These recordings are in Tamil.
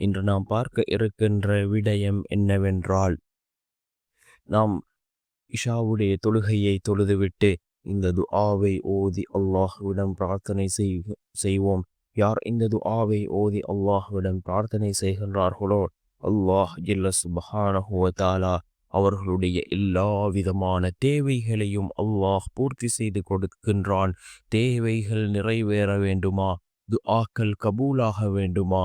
இன்று நாம் பார்க்க இருக்கின்ற விடயம் என்னவென்றால் நாம் இஷாவுடைய தொழுகையை தொழுதுவிட்டு இந்த துஆவை ஓதி அல்லாஹுவிடம் பிரார்த்தனை செய்வோம். யார் இந்த துஆவை ஓதி அல்லாஹுவிடம் பிரார்த்தனை செய்கின்றார்களோ அல்லாஹ் ஜில்லஸ் பஹானஹுவதாலா அவர்களுடைய எல்லா விதமான தேவைகளையும் அல்லாஹ் பூர்த்தி செய்து கொடுக்கின்றான். தேவைகள் நிறைவேற வேண்டுமா? துஆக்கள் கபூலாக வேண்டுமா?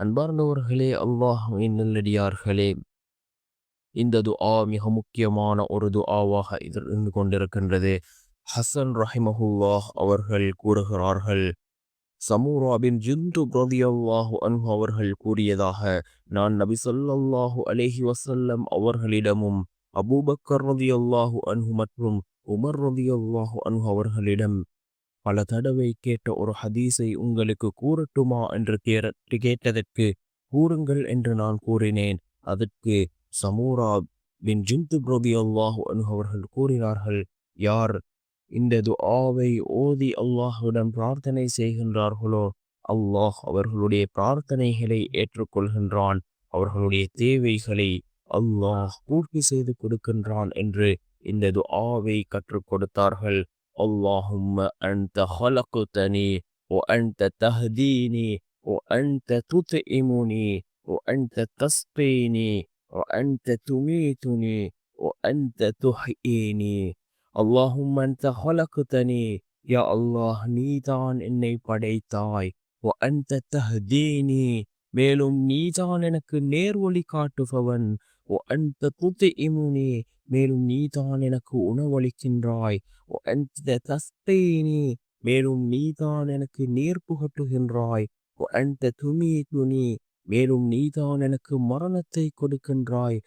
அன்பார்ந்தவர்களே அல்லாஹின் நல்லடியார்களே இந்த துஆ மிக முக்கியமான ஒரு துஆவாக இருந்து கொண்டிருக்கின்றது. ஹசன் ரஹிமஹுல்லாஹ் அவர்கள் கூறுகிறார்கள் சமூராபின் ஜிந்து பிரதியல்லாஹு அன்பு அவர்கள் கூறியதாக நான் நபி சொல்லல்லாஹு அலேஹி வசல்லம் அவர்களிடமும் அபூபக்கர் ரதியல்லாஹு அன்ஹு மற்றும் உமர் ரதியல்லாஹு அன்ஹு அவர்களிடம் பல தடவை கேட்ட ஒரு ஹதீஸை உங்களுக்கு கூறட்டுமா என்று கேட்டதற்கு கூறுங்கள் என்று நான் கூறினேன். அதற்கு சமூரா பின் ஜிந்து பிரபி அல்லாஹு அவர்கள் கூறினார்கள் யார் இந்த துஆவை ஓதி அல்லாஹுடன் பிரார்த்தனை செய்கின்றார்களோ அல்லாஹ் அவர்களுடைய பிரார்த்தனைகளை ஏற்றுக்கொள்கின்றான். அவர்களுடைய தேவைகளை அல்லாஹ் பூர்த்தி செய்து கொடுக்கின்றான் என்று இந்த துஆவை கற்றுக் கொடுத்தார்கள். அல்லாஹும் அன்த ஹலகுதனி وأنت تهديني وأنت تطعمني وأنت تسقيني وأنت تميتني وأنت تحييني அல்லாஹும் அந்த ஹலக்குதனி யா அல்லாஹ் நீதான் என்னை படைத்தாய் அந்த தஹதீனி மேலும் நீதான் எனக்கு நேர்வழி காட்டுபவன். அந்த துத்து இமுனே மேலும் நீதான் எனக்கு உணவளிக்கின்றாய் அந்த தஸ்தீனி மேலும் நீதான் எனக்கு நேர் புகட்டுகின்றாய். அந்த துமி துணி மேலும் நீதான் எனக்கு மரணத்தை கொடுக்கின்றாய்.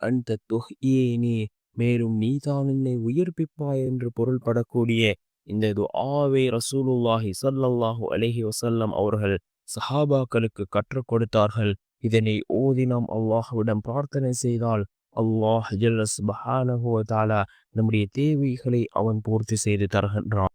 அந்த துஹ்யேனி மேலும் நீதான் என்னை உயிர்ப்பிப்பாய் என்று பொருள்படக்கூடிய இந்த துஆவை ரசூலுல்லாஹி சல்லல்லாஹு அலஹி வசல்லம் அவர்கள் சஹாபாக்களுக்கு கற்றுக் கொடுத்தார்கள். இதனை ஓதி நாம் அல்லாஹுவிடம் பிரார்த்தனை செய்தால் அல்லாஹ் ஜல்லஸ் பஹானஹுவ தாலா நம்முடைய தேவைகளை அவன் பூர்த்தி செய்து தருகின்றான்.